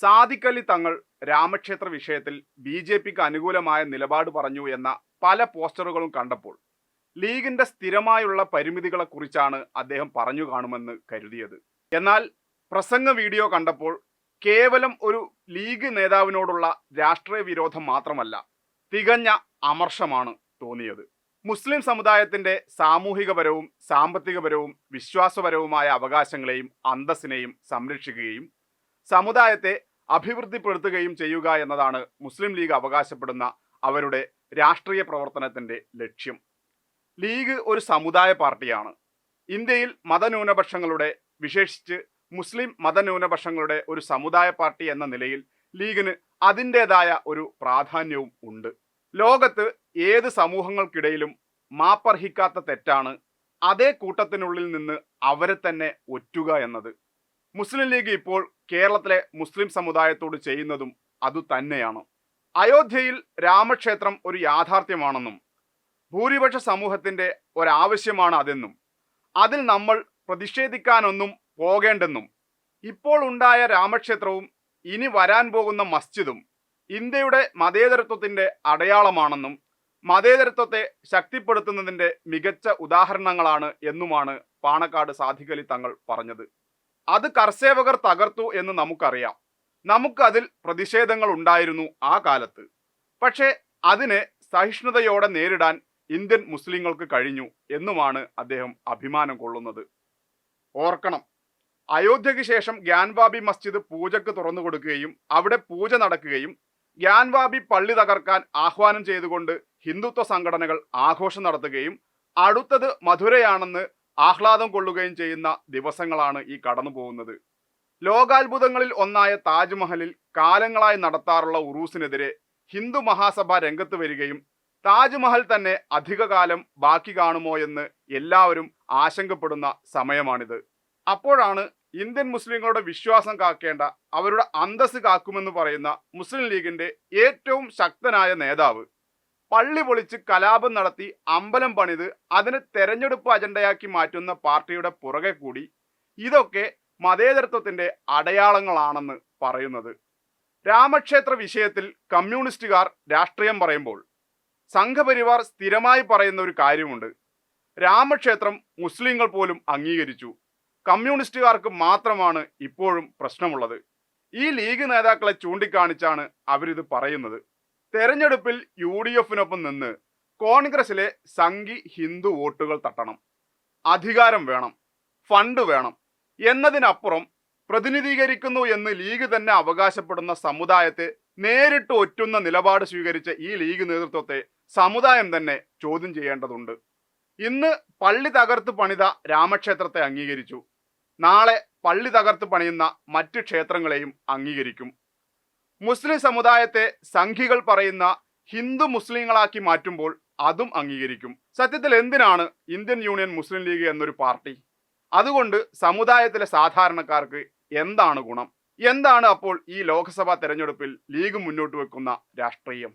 സാദിഖലി തങ്ങൾ രാമക്ഷേത്ര വിഷയത്തിൽ B J പിക്ക് അനുകൂലമായ നിലപാട് പറഞ്ഞു എന്ന പല പോസ്റ്ററുകളും കണ്ടപ്പോൾ ലീഗിന്റെ സ്ഥിരമായുള്ള പരിമിതികളെക്കുറിച്ചാണ് അദ്ദേഹം പറഞ്ഞു കാണുമെന്ന് കരുതിയത്. എന്നാൽ പ്രസംഗ വീഡിയോ കണ്ടപ്പോൾ കേവലം ഒരു ലീഗ് നേതാവിനോടുള്ള രാഷ്ട്രീയ വിരോധം മാത്രമല്ല തികഞ്ഞ അമർഷമാണ് തോന്നിയത്. മുസ്ലിം സമുദായത്തിന്റെ സാമൂഹികപരവും സാമ്പത്തികപരവും വിശ്വാസപരവുമായ അവകാശങ്ങളെയും അന്തസ്സിനെയും സംരക്ഷിക്കുകയും സമുദായത്തെ അഭിവൃദ്ധിപ്പെടുത്തുകയും ചെയ്യുക എന്നതാണ് മുസ്ലിം ലീഗ് അവകാശപ്പെടുന്ന അവരുടെ രാഷ്ട്രീയ പ്രവർത്തനത്തിന്റെ ലക്ഷ്യം. ലീഗ് ഒരു സമുദായ പാർട്ടിയാണ്. ഇന്ത്യയിൽ മതന്യൂനപക്ഷങ്ങളുടെ വിശേഷിച്ച് മുസ്ലിം മതന്യൂനപക്ഷങ്ങളുടെ ഒരു സമുദായ പാർട്ടി എന്ന നിലയിൽ ലീഗിന് അതിന്റെതായ ഒരു പ്രാധാന്യവും ഉണ്ട്. ലോകത്ത് ഏത് സമൂഹങ്ങൾക്കിടയിലും മാപ്പർഹിക്കാത്ത തെറ്റാണ് അതേ കൂട്ടത്തിനുള്ളിൽ നിന്ന് അവരെ തന്നെ ഒറ്റുക എന്നത്. മുസ്ലിം ലീഗ് ഇപ്പോൾ കേരളത്തിലെ മുസ്ലിം സമുദായത്തോട് ചെയ്യുന്നതും അതുതന്നെയാണ് അയോധ്യയിൽ രാമക്ഷേത്രം ഒരു യാഥാർത്ഥ്യമാണെന്നും ഭൂരിപക്ഷ സമൂഹത്തിന്റെ ഒരാവശ്യമാണ് അതെന്നും അതിൽ നമ്മൾ പ്രതിഷേധിക്കാനൊന്നും പോകേണ്ടെന്നും ഇപ്പോൾ ഉണ്ടായ രാമക്ഷേത്രവും ഇനി വരാൻ പോകുന്ന മസ്ജിദും ഇന്ത്യയുടെ മതേതരത്വത്തിന്റെ അടയാളമാണെന്നും മതേതരത്വത്തെ ശക്തിപ്പെടുത്തുന്നതിന്റെ മികച്ച ഉദാഹരണങ്ങളാണ് എന്നുമാണ് പാണക്കാട് സാധികലി തങ്ങൾ പറഞ്ഞത്. അത് കർസേവകർ തകർത്തു എന്ന് നമുക്കറിയാം. നമുക്കതിൽ പ്രതിഷേധങ്ങൾ ഉണ്ടായിരുന്നു ആ കാലത്ത്. പക്ഷേ അതിനെ സഹിഷ്ണുതയോടെ നേരിടാൻ ഇന്ത്യൻ മുസ്ലിങ്ങൾക്ക് കഴിഞ്ഞു എന്നുമാണ് അദ്ദേഹം അഭിമാനം കൊള്ളുന്നത്. ഓർക്കണം അയോധ്യയ്ക്ക് ശേഷം ഗ്യാൻവാബി മസ്ജിദ് പൂജക്ക് തുറന്നു കൊടുക്കുകയും അവിടെ പൂജ നടക്കുകയും ഗ്യാൻവാബി പള്ളി തകർക്കാൻ ആഹ്വാനം ചെയ്തുകൊണ്ട് ഹിന്ദുത്വ സംഘടനകൾ ആഘോഷം നടത്തുകയും അടുത്തത് മധുരയാണെന്ന് ആഹ്ലാദം കൊള്ളുകയും ചെയ്യുന്ന ദിവസങ്ങളാണ് ഈ കടന്നു പോകുന്നത്. ലോകാത്ഭുതങ്ങളിൽ ഒന്നായ താജ്മഹലിൽ കാലങ്ങളായി നടത്താറുള്ള ഉറൂസിനെതിരെ ഹിന്ദു മഹാസഭ രംഗത്ത് വരികയും താജ്മഹൽ തന്നെ അധികകാലം ബാക്കി കാണുമോ എന്ന് എല്ലാവരും ആശങ്കപ്പെടുന്ന സമയമാണിത്. അപ്പോഴാണ് ഇന്ത്യൻ മുസ്ലിങ്ങളുടെ വിശ്വാസം കാക്കേണ്ട അവരുടെ അന്തസ് കാക്കുമെന്ന് പറയുന്ന മുസ്ലിം ലീഗിന്റെ ഏറ്റവും ശക്തനായ നേതാവ് പള്ളി പൊളിച്ച് കലാപം നടത്തി അമ്പലം പണിത് അതിന് തെരഞ്ഞെടുപ്പ് അജണ്ടയാക്കി മാറ്റുന്ന പാർട്ടിയുടെ പുറകെ കൂടി ഇതൊക്കെ മതേതരത്വത്തിന്റെ അടയാളങ്ങളാണെന്ന് പറയുന്നത്. രാമക്ഷേത്ര വിഷയത്തിൽ കമ്മ്യൂണിസ്റ്റുകാർ രാഷ്ട്രീയം പറയുമ്പോൾ സംഘപരിവാർ സ്ഥിരമായി പറയുന്ന ഒരു കാര്യമുണ്ട്. രാമക്ഷേത്രം മുസ്ലിങ്ങൾ പോലും അംഗീകരിച്ചു. കമ്മ്യൂണിസ്റ്റുകാർക്ക് മാത്രമാണ് ഇപ്പോഴും പ്രശ്നമുള്ളത്. ഈ ലീഗ് നേതാക്കളെ ചൂണ്ടിക്കാണിച്ചാണ് അവരിത് പറയുന്നത്. തെരഞ്ഞെടുപ്പിൽ യു ഡി എഫിനൊപ്പം നിന്ന് കോൺഗ്രസിലെ സംഘി ഹിന്ദു വോട്ടുകൾ തട്ടണം. അധികാരം വേണം. ഫണ്ട് വേണം. എന്നതിനപ്പുറം പ്രതിനിധീകരിക്കുന്നു എന്ന് ലീഗ് തന്നെ അവകാശപ്പെടുന്ന സമുദായത്തെ നേരിട്ട് ഒറ്റുന്ന നിലപാട് സ്വീകരിച്ച ഈ ലീഗ് നേതൃത്വത്തെ സമുദായം തന്നെ ചോദ്യം ചെയ്യേണ്ടതുണ്ട്. ഇന്ന് പള്ളി തകർത്ത് പണിത രാമക്ഷേത്രത്തെ അംഗീകരിച്ചു. നാളെ പള്ളി തകർത്ത് പണിയുന്ന മറ്റ് ക്ഷേത്രങ്ങളെയും അംഗീകരിക്കും. മുസ്ലിം സമുദായത്തെ സംഘികൾ പറയുന്ന ഹിന്ദു മുസ്ലിങ്ങളാക്കി മാറ്റുമ്പോൾ അതും അംഗീകരിക്കും. സത്യത്തിൽ എന്തിനാണ് ഇന്ത്യൻ യൂണിയൻ മുസ്ലിം ലീഗ് എന്നൊരു പാർട്ടി? അതുകൊണ്ട് സമുദായത്തിലെ സാധാരണക്കാർക്ക് എന്താണ് ഗുണം? എന്താണ് അപ്പോൾ ഈ ലോക്സഭാ തെരഞ്ഞെടുപ്പിൽ ലീഗ് മുന്നോട്ട് വെക്കുന്ന രാഷ്ട്രീയം?